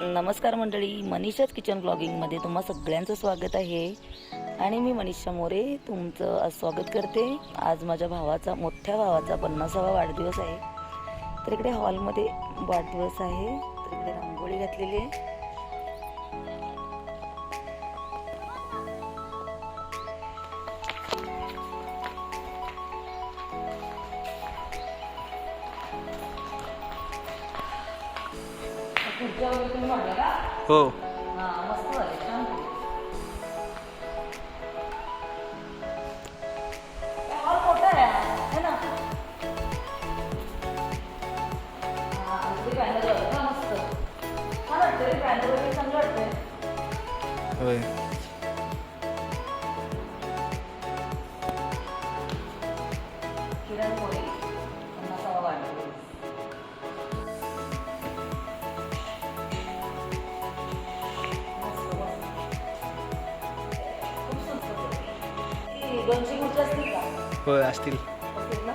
नमस्कार मंडळी मनीषाच किचन ब्लॉगिंगमध्ये तुम्हा सगळ्यांचं स्वागत आहे. आणि मी मनीषा मोरे तुमचं आज स्वागत करते. आज माझ्या भावाचा मोठ्या भावाचा पन्नासावा वाढदिवस आहे. तर इकडे हॉलमध्ये वाढदिवस आहे. तर इकडे रांगोळी घातलेली आहे. हो दोनशे खुर्च्या असतील का? होय असतील. असतील ना?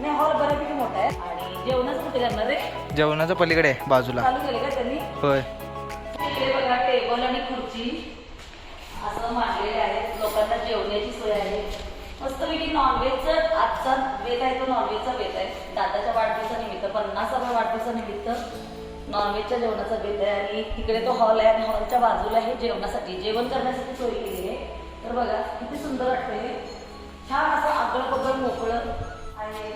नाही हॉल बऱ्यापैकी मोठा आहे. आणि जेवणच कुठे करणार रे? जेवणाच्या पलीकडे आहे, बाजूला. चालू केले का त्यांनी? होय. इकडे बघा टेबल आणि खुर्ची. असं मांडलेले आहेत लोकांना जेवण्याची सोय आहे. मस्तपैकी नॉनव्हेजचं आजचा बेत आहे तो नॉनव्हेजचा बेत आहे. दादाच्या वाढदिवसानिमित्त पन्नासाव्या वाढदिवसानिमित्त नॉनव्हेजच्या जेवणाचा बेत आहे. आणि तिकडे तो हॉल आहे आणि हॉलच्या बाजूला हे जेवणासाठी जेवण करण्यासाठी सोय केलेली आहे. तर बघा किती सुंदर वाटतं हे. छान असं आगळं पगळ मोकळं आहे.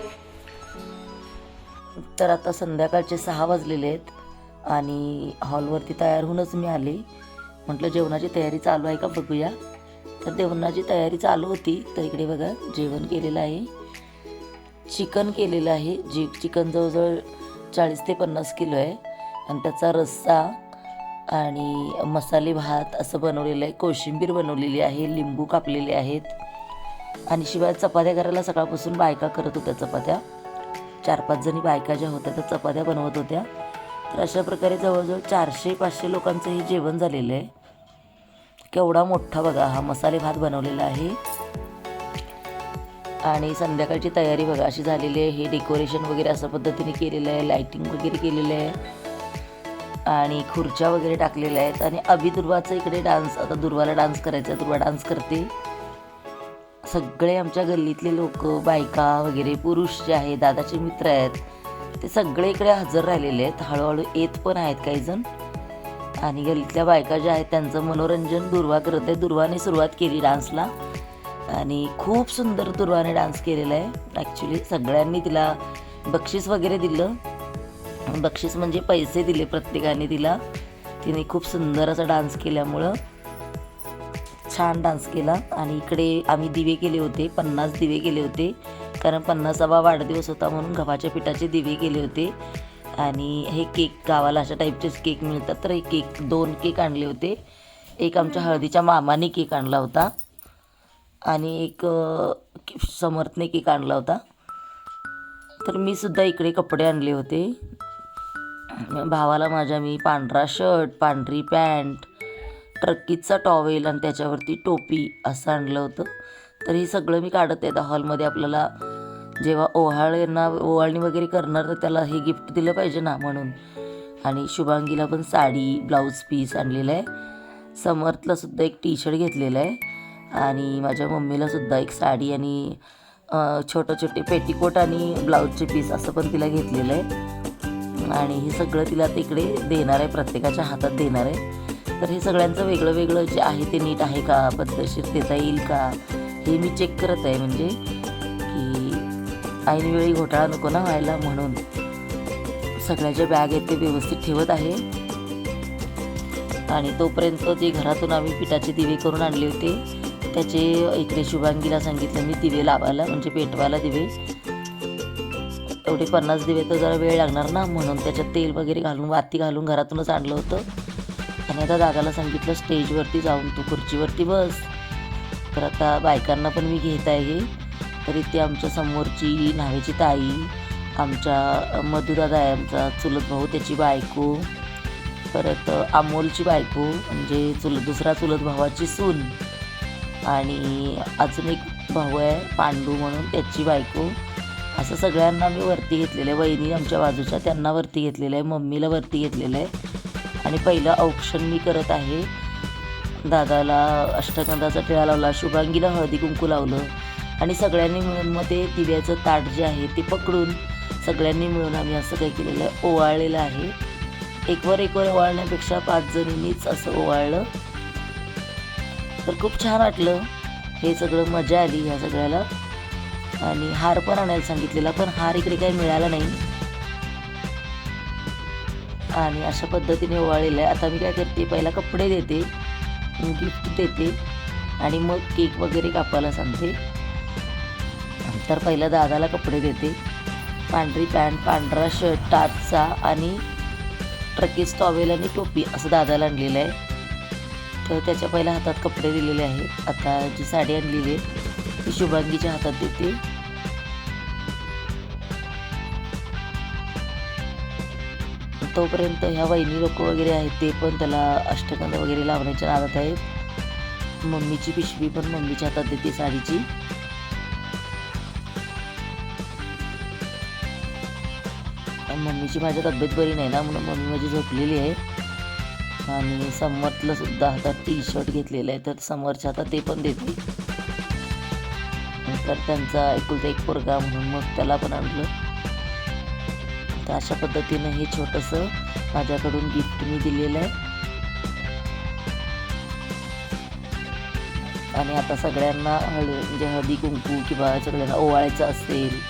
तर आता संध्याकाळचे सहा वाजलेले आहेत आणि हॉलवरती तयार होऊनच मी आले. म्हटलं जेवणाची तयारी चालू आहे का बघूया. तर जेवणाची तयारी चालू होती. तर इकडे बघा जेवण केलेलं आहे. चिकन केलेलं आहे. जी चिकन जवळजवळ चाळीस ते पन्नास किलो आहे. आणि त्याचा रस्सा आणि मसाले भात असं बनवलेलं आहे. कोशिंबीर बनवलेली आहे लिंबू कापलेले आहेत. आणि शिवाय चपात्या करायला सकाळपासून बायका करत होत्या चपात्या. चार पाच जणी बायका ज्या होत्या त्या चपात्या बनवत होत्या. तर अशा प्रकारे जवळजवळ चारशे पाचशे लोकांचं हे जेवण झालेलं आहे. केवढा मोठा बघा हा मसाले भात बनवलेला आहे. आणि संध्याकाळची तयारी बघा अशी झालेली आहे. हे डेकोरेशन वगैरे अशा पद्धतीने केलेलं आहे लाईटिंग वगैरे केलेलं आहे. आणि खुर्च्या वगैरे टाकलेल्या आहेत. आणि अभि दुर्वाचं इकडे डान्स आता दुर्वाला डान्स करायचा आहे दुर्वा डान्स करते. सगळे आमच्या गल्लीतले लोक बायका वगैरे पुरुष जे आहेत दादाचे मित्र आहेत ते सगळे इकडे हजर राहिलेले आहेत. हळूहळू येत पण आहेत काही जण आणि गल्लीतल्या बायका ज्या आहेत त्यांचं मनोरंजन दुर्वा करत. आहे दुर्वाने सुरुवात केली डान्सला. आणि खूप सुंदर दुर्वाने डान्स केलेला आहे. ॲक्च्युली सगळ्यांनी तिला बक्षीस वगैरे दिलं. बक्षीस म्हणजे पैसे दिले प्रत्येकाने तिला. तिने खूप सुंदर असा डान्स केल्यामुळं छान डान्स केला. आणि इकडे आम्ही दिवे केले होते पन्नास दिवे केले होते. कारण पन्नासावा वाढदिवस होता म्हणून गव्हाच्या पिठाचे दिवे केले होते. आणि हे केक गावाला अशा टाईपचेच केक मिळतात. तर हे केक दोन केक आणले होते. एक आमच्या हळदीच्या मामाने केक आणला होता. आणि एक समर्थने केक आणला होता. तर मी सुद्धा इकडे कपडे आणले होते. भावाला माझ्या मी पांढरा शर्ट पांढरी पॅन्ट ट्रक्कीचा टॉवेल आणि त्याच्यावरती टोपी असं आणलं होतं. तर हे सगळं मी काढत आहे. हॉलमध्ये आपल्याला जेव्हा ओहाळ्यांना ओवाळणी वगैरे करणार तर त्याला हे गिफ्ट दिलं पाहिजे ना म्हणून. आणि शुभांगीला पण साडी ब्लाऊज पीस आणलेलं आहे. समर्थला सुद्धा एक टी शर्ट घेतलेलं आहे. आणि माझ्या मम्मीला सुद्धा एक साडी आणि छोटे छोटे पेटीकोट आणि ब्लाऊजचे पीस असं पण तिला घेतलेलं आहे. आणि हे सगळं तिला तिकडे देणार आहे प्रत्येकाच्या हातात देणार आहे. तर हे सगळ्यांचं वेगळं वेगळं जे आहे ते नीट आहे का? पद्धतशीर देता येईल का? हे मी चेक करत आहे म्हणजे की ऐनवेळी घोटाळा नको ना व्हायला म्हणून. सगळ्या ज्या बॅग आहेत ते व्यवस्थित ठेवत आहे. आणि तोपर्यंत जे घरातून आम्ही पिठाचे दिवे करून आणले होते त्याचे इकडे शुभांगीला सांगितलं मी दिवे लावायला म्हणजे पेटवायला दिवे. एवढे पन्नास दिवे तर जरा वेळ लागणार ना म्हणून त्याच्यात तेल वगैरे घालून वाती घालून घरातूनच आणलं होतं. आणि आता दादाला सांगितलं स्टेजवरती जाऊन तू खुर्चीवरती बस. तर आता बायकांना पण मी घेत आहे. तरी ते आमच्या समोरची न्हावेची ताई आमच्या मधुदादा आहे आमचा चुलत भाऊ त्याची बायको परत अमोलची बायको म्हणजे चुलत दुसरा चुलत भावाची सून आणि अजून एक भाऊ आहे पांडू म्हणून त्याची बायको. असं सगळ्यांना मी वरती घेतलेलं आहे. वहिनी आमच्या बाजूच्या त्यांना वरती घेतलेलं आहे. मम्मीला वरती घेतलेलं आहे. आणि पहिलं औक्षण मी करत आहे. दादाला अष्टगंधाचा टिळा लावला शुभांगीला हळदी कुंकू लावलं. आणि सगळ्यांनी मिळून मग ते दिव्याचं ताट जे आहे ते पकडून सगळ्यांनी मिळून आम्ही असं काही केलेलं आहे. ओवाळलेलं आहे. एकवर एकवर ओवाळण्यापेक्षा पाच जणींनीच असं ओवाळलं. तर खूप छान वाटलं. हे सगळं मजा आली ह्या सगळ्याला. आणि हार पण आणायला सांगितलेला पण हार इकडे काही मिळाला नाही. आणि अशा पद्धतीने ओवाळलेलं आहे. आता मी काय करते पहिला कपडे देते गिफ्ट देते आणि मग केक वगैरे कापायला सांगते. तर पहिला दादाला कपडे देते. पांढरी पॅन्ट पांढरा शर्ट टाचचा आणि ट्रकेज टॉवेल आणि टोपी असं दादाला आणलेलं आहे. तर त्याच्या पहिल्या हातात कपडे दिलेले आहेत. आता जी साडी आणलेली आहे ती शुभांगीच्या हातात देते. तोपर्यंत ह्या वहिनी लोक वगैरे आहेत ते पण त्याला अष्टगंध वगैरे लावण्याच्या नादात आहेत. मम्मीची पिशवी पण मम्मीच्या हातात देते साडीची. मम्मीची माझ्या तब्येत बरी नाही ना म्हणून मम्मी माझी झोपलेली आहे. आणि समर्थला सुद्धा हातात टी शर्ट घेतलेलं आहे तर समोरच्या हातात ते पण देते. तर त्यांचा एकुलता एक पोरगा म्हणून मग त्याला पण आणलं. तर अशा पद्धतीनं हे छोटंसं माझ्याकडून गिफ्ट मी दिलेलं आहे. आणि आता सगळ्यांना हळद म्हणजे हळदी कुंकू किंवा सगळ्यांना ओवाळायचं असेल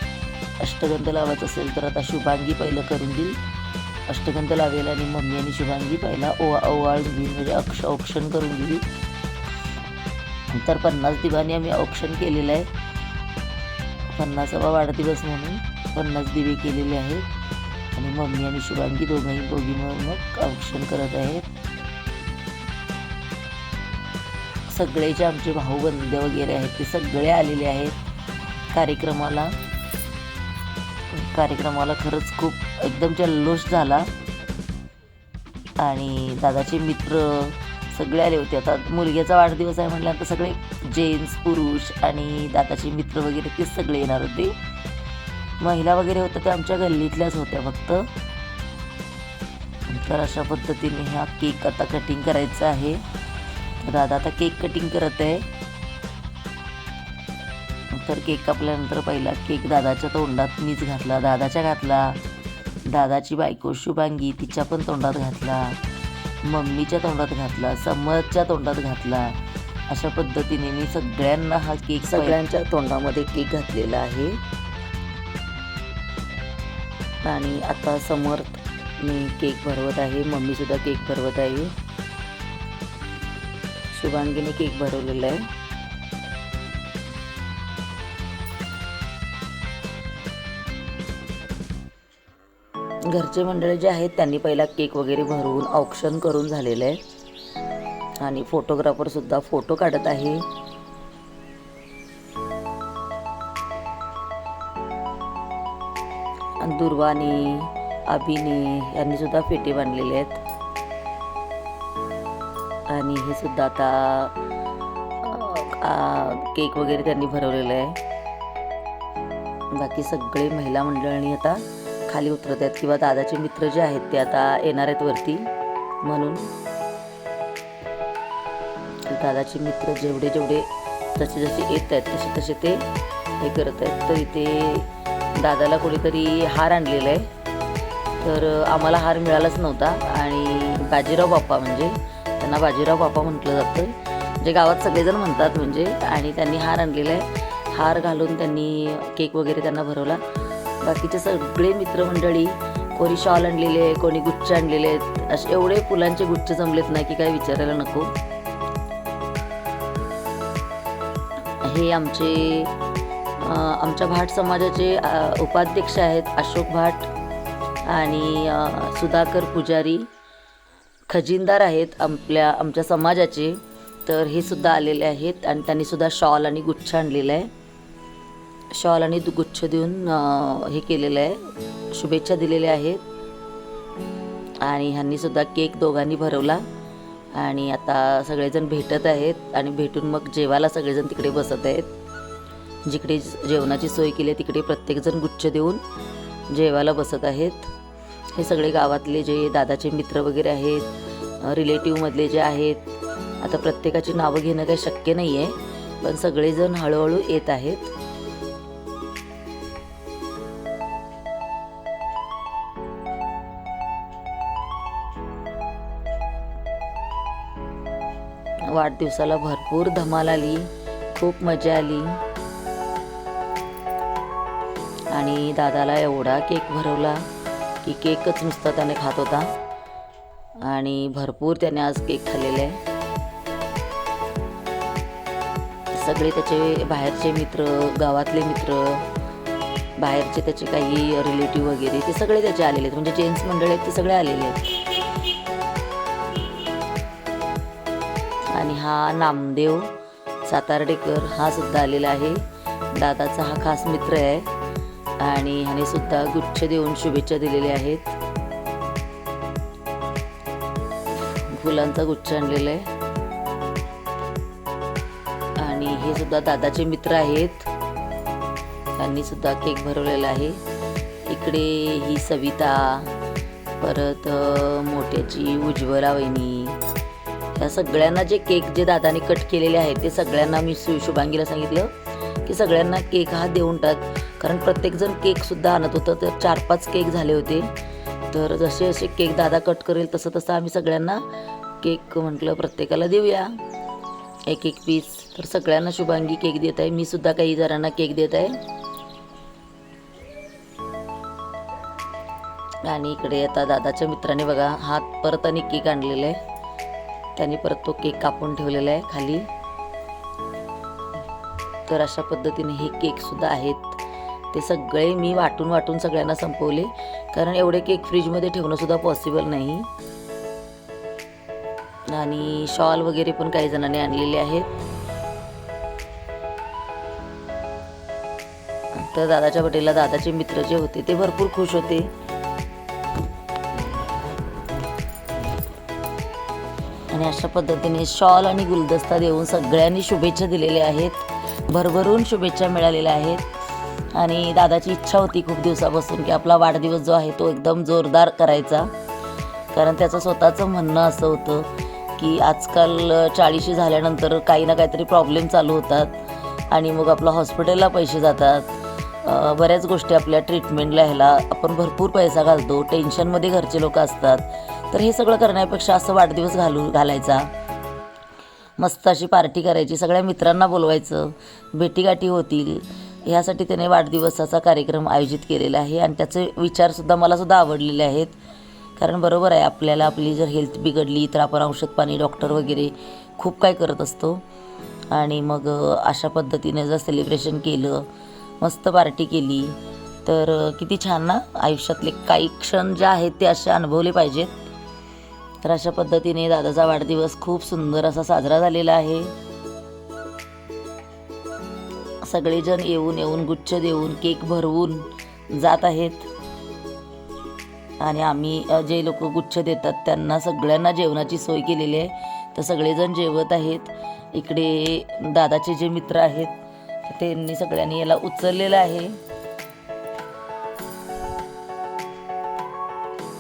अष्टगंध लावायचं असेल तर आता शुभांगी पहिलं करून देईल. अष्टगंध लावेल आणि मम्मी आणि शुभांगी पहिला ओवा ओवाळून घेईल म्हणजे अक्ष औक्षण करून घेईल. तर पन्नास दिवाणी आम्ही औक्षण केलेलं आहे. पन्नासावा वाढदिवस म्हणून पन्नास दिवे केलेले आहेत. आणि मम्मी आणि शुभांगी दोघंही दोघी मिळून मग औक्षण करत आहेत. सगळे जे आमचे भाऊबंद वगैरे आहेत ते सगळे आलेले आहेत कार्यक्रमाला. कार्यक्रमाला खरंच खूप एकदम जल्लोष झाला. आणि दादाचे मित्र सगळे आले होते. आता मुलग्याचा वाढदिवस आहे म्हटल्यानंतर सगळे जेंट्स पुरुष आणि दादाचे मित्र वगैरे ते सगळे येणार होते. महिला वगैरे होत्या त्या आमच्या गल्लीतल्याच होत्या फक्त. तर अशा पद्धतीने हा केक आता कटिंग करायचा आहे. दादा आता केक कटिंग करत आहे. तर केक कापल्यानंतर पहिला केक दादाच्या तोंडात मीच घातला दादाच्या घातला. दादाची बायको शुभांगी तिच्या पण तोंडात घातला. मम्मीच्या तोंडात घातला समरच्या तोंडात घातला. अशा पद्धतीने मी सगळ्यांना हा केक सगळ्यांच्या तोंडामध्ये केक घातलेला आहे. आणि आता समर्थ मी केक भरवत आहे. मम्मीसुद्धा केक भरवत आहे. शुभांगीने केक भरवलेला आहे. घरचे मंडळी जे आहेत त्यांनी पहिला केक वगैरे भरून ऑप्शन करून झालेलं आहे. आणि फोटोग्राफरसुद्धा फोटो काढत आहे. दुर्वानी अभिनी यांनी सुद्धा फेटे बांधलेले आहेत. आणि हे सुद्धा आता केक वगैरे त्यांनी भरवलेलं आहे. बाकी सगळे महिला मंडळांनी आता खाली उतरत आहेत किंवा दादाचे मित्र जे आहेत ते आता येणार आहेत वरती. म्हणून दादाचे मित्र जेवढे जेवढे जसे जसे येत आहेत तसे तसे ते हे करत आहेत. तर इथे दादाला कोणीतरी हार आणलेला आहे. तर आम्हाला हार मिळालाच नव्हता आणि बाजीराव बाप्पा म्हणजे त्यांना बाजीराव बाप्पा म्हटलं जातं. जे गावात सगळेजण म्हणतात म्हणजे आणि त्यांनी हार आणलेला आहे. हार घालून त्यांनी केक वगैरे त्यांना भरवला. बाकीचे सगळे मित्रमंडळी कोणी शॉल आणलेले आहे कोणी गुच्छ आणलेले आहेत असे एवढे फुलांचे गुच्छ जमलेत नाही की काय विचारायला नको. हे आमचे आमच्या भाट समाजाचे उपाध्यक्ष आहेत अशोक भाट आणि सुधाकर पुजारी. खजिनदार आहेत आपल्या आमच्या समाजाचे. तर हे सुद्धा आलेले आहेत आणि त्यांनी सुद्धा शॉल आणि गुच्छ आणलेला आहे. शॉल आणि दु- गुच्छ देऊन हे केलेलं आहे. शुभेच्छा दिलेल्या आहेत. आणि ह्यांनीसुद्धा केक दोघांनी भरवला. आणि आता सगळेजण भेटत आहेत. आणि भेटून मग जेवायला सगळेजण तिकडे बसत आहेत. जिकडे जेवणाची सोय केली आहे तिकडे प्रत्येकजण गुच्छ देऊन जेवायला बसत आहेत. हे सगळे गावातले जे दादाचे मित्र वगैरे आहेत रिलेटिव्हमधले जे आहेत आता प्रत्येकाची नावं घेणं काही शक्य नाही आहे पण सगळेजण हळूहळू येत आहेत. वाढदिवसाला भरपूर धमाल आली. खूप मजा आली. आणि दादाला एवढा केक भरवला की केकच नुसता त्याने खात होता. आणि भरपूर त्याने आज केक खाल्लेले. आहे सगळे त्याचे बाहेरचे मित्र गावातले मित्र बाहेरचे त्याचे काही रिलेटिव्ह वगैरे ते सगळे त्याचे आलेले आहेत. म्हणजे जेंट्स मंडळ आहेत ते सगळे आलेले आहेत. हा नामदेव सातार्डेकर हा सुद्धा आलेला आहे. दादाचा हा खास मित्र आहे. आणि ह्याने सुद्धा गुच्छ देऊन शुभेच्छा दिलेल्या आहेत. फुलांचा गुच्छ आणलेला आहे. आणि हे सुद्धा दादाचे मित्र आहेत. त्यांनी सुद्धा केक भरवलेला आहे. इकडे ही सविता परत मोठ्याची उज्ज्वला वहिनी या सगळ्यांना जे केक जे दादाने कट केलेले आहेत ते सगळ्यांना मी शुभांगीला सांगितलं की सगळ्यांना केक हा देऊन टाक. कारण प्रत्येकजण केकसुद्धा आणत होतं तर चार पाच केक झाले होते. तर जसे जसे केक दादा कट करेल तसं तसं आम्ही सगळ्यांना केक म्हटलं प्रत्येकाला देऊया. एक एक पीस तर सगळ्यांना शुभांगी केक देत आहे. मी सुद्धा काही जणांना केक देत आहे. आणि इकडे आता दादाच्या मित्राने बघा हात परत आणि केक आणलेला आहे. त्यांनी परत तो केक कापून ठेवलेला आहे खाली. तर अशा पद्धतीने हे केक सुद्धा आहेत. ते सगळे मी वाटून वाटून सगळ्यांना संपवले. कारण एवढे केक फ्रीजमध्ये ठेवणं सुद्धा पॉसिबल नाही. आणि शॉल वगैरे पण काही जणांनी आणलेले आहेत. तर दादाच्या बटेला दादाचे मित्र जे होते ते भरपूर खुश होते. आणि अशा पद्धतीने शॉल आणि गुलदस्ता देऊन सगळ्यांनी शुभेच्छा दिलेल्या आहेत. भरभरून शुभेच्छा मिळालेल्या आहेत. आणि दादाची इच्छा होती खूप दिवसापासून की आपला वाढदिवस जो आहे तो एकदम जोरदार करायचा. कारण त्याचं स्वतःचं म्हणणं असं होतं की आजकाल चाळीशी झाल्यानंतर काही ना काहीतरी प्रॉब्लेम चालू होतात आणि मग आपलं हॉस्पिटलला पैसे जातात. बऱ्याच गोष्टी आपल्या ट्रीटमेंटला ह्याला आपण भरपूर पैसा घालतो. टेन्शनमध्ये घरचे लोक असतात. तर हे सगळं करण्यापेक्षा असं वाढदिवस घालू घालायचा. मस्त अशी पार्टी करायची सगळ्या मित्रांना बोलवायचं भेटीगाठी होतील. ह्यासाठी त्याने वाढदिवसाचा कार्यक्रम आयोजित केलेला आहे आणि त्याचे विचारसुद्धा मलासुद्धा आवडलेले आहेत. कारण बरोबर आहे आपल्याला आपली जर हेल्थ बिघडली तर आपण औषध पाणी डॉक्टर वगैरे खूप काय करत असतो. आणि मग अशा पद्धतीने जर सेलिब्रेशन केलं मस्त पार्टी केली तर किती छान ना आयुष्यातले काही क्षण जे आहेत ते असे अनुभवले पाहिजेत. तर अशा पद्धतीने दादाचा वाढदिवस खूप सुंदर असा साजरा झालेला आहे. सगळेजण येऊन येऊन गुच्छ देऊन केक भरवून जात आहेत. आणि आम्ही जे लोक गुच्छ देतात त्यांना सगळ्यांना जेवणाची सोय केलेली आहे. तर सगळेजण जेवत आहेत. इकडे दादाचे जे मित्र आहेत त्यांनी सगळ्यांनी याला उचललेलं आहे.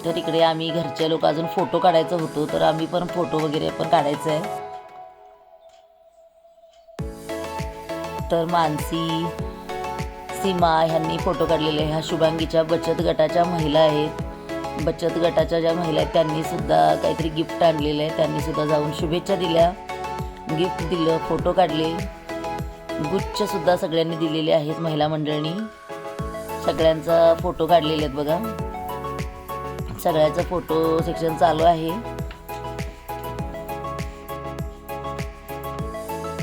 तर इकडे आम्ही घरचे लोक अजून फोटो काढायचं होतो तर आम्ही पण फोटो वगैरे पण काढायचं आहे. तर मानसी सीमा ह्यांनी फोटो काढलेले आहे. ह्या शुभांगीच्या बचत गटाच्या महिला आहेत. बचत गटाच्या ज्या महिला आहेत त्यांनी सुद्धा काहीतरी गिफ्ट आणलेलं आहे. त्यांनी सुद्धा जाऊन शुभेच्छा दिल्या. गिफ्ट दिलं फोटो काढले. गुच्छ सुद्धा सगळ्यांनी दिलेले आहेत महिला मंडळींनी. सगळ्यांचा फोटो काढलेले आहेत बघा. सगळ्याचं फोटो सेक्शन चालू आहे.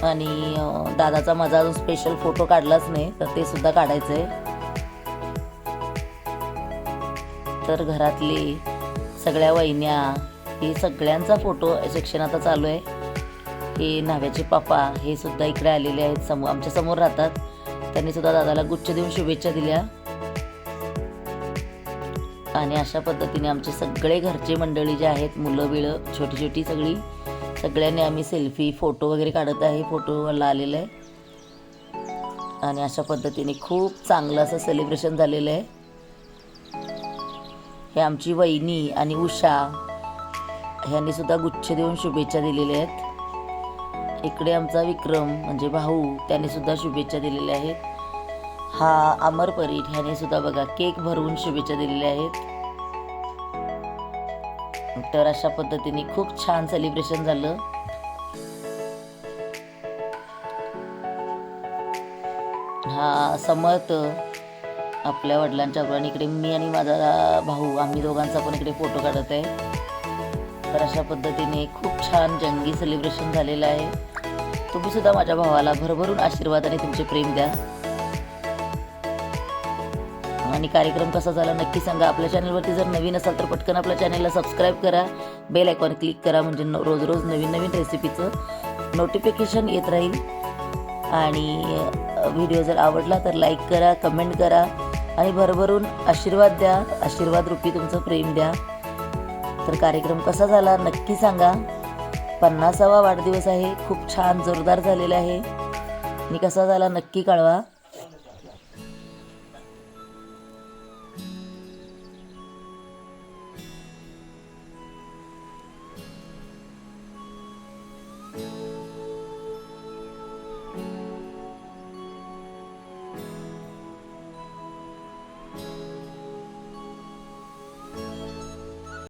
आणि दादाचा माझा अजून स्पेशल फोटो काढलाच नाही तर ते सुद्धा काढायचं आहे तर घरातली सगळ्या वहिन्या हे सगळ्यांचा फोटो सेक्शन आता चालू आहे. हे न्हाव्याचे पापा हे सुद्धा इकडे आलेले आहेत समोर आमच्यासमोर राहतात. त्यांनी सुद्धा दादाला गुच्छ देऊन शुभेच्छा दिल्या. आणि अशा पद्धतीने आमचे सगळे घरचे मंडळी जे आहेत मुलं बिळं छोटी छोटी सगळी सगळ्यांनी आम्ही सेल्फी फोटो वगैरे काढत आहे. फोटोला आलेलं आहे. आणि अशा पद्धतीने खूप चांगलं असं सेलिब्रेशन झालेलं आहे. हे आमची वहिनी आणि उषा ह्यांनी सुद्धा गुच्छ देऊन शुभेच्छा दिलेल्या आहेत. इकडे आमचा विक्रम म्हणजे भाऊ त्याने सुद्धा शुभेच्छा दिलेल्या आहेत. हा अमर परीट ह्याने सुद्धा बघा केक भरवून शुभेच्छा दिलेल्या आहेत. तर अशा पद्धतीने खूप छान सेलिब्रेशन झालं. हा समर्थ आपल्या वडिलांच्या पण इकडे मी आणि माझा भाऊ आम्ही दोघांचा पण इकडे फोटो काढत आहे. तर अशा पद्धतीने खूप छान जंगी सेलिब्रेशन झालेलं आहे. तुम्ही सुद्धा माझ्या भावाला भरभरून आशीर्वाद आणि तुमचे प्रेम द्या. आणि कार्यक्रम कसा झाला नक्की सांगा. आपल्या चॅनलवरती जर नवीन असाल तर पटकन आपल्या चॅनलला सबस्क्राईब करा. बेल आयकॉन क्लिक करा म्हणजे न- रोज रोज नवीन नवीन रेसिपीचं नोटिफिकेशन येत राहील. आणि व्हिडिओ जर आवडला तर लाईक करा कमेंट करा आणि भरभरून आशीर्वाद द्या. आशीर्वाद रूपी तुमचं प्रेम द्या. तर कार्यक्रम कसा झाला नक्की सांगा. पन्नासावा वाढदिवस आहे. खूप छान जोरदार झालेला आहे. आणि कसा झाला नक्की कळवा.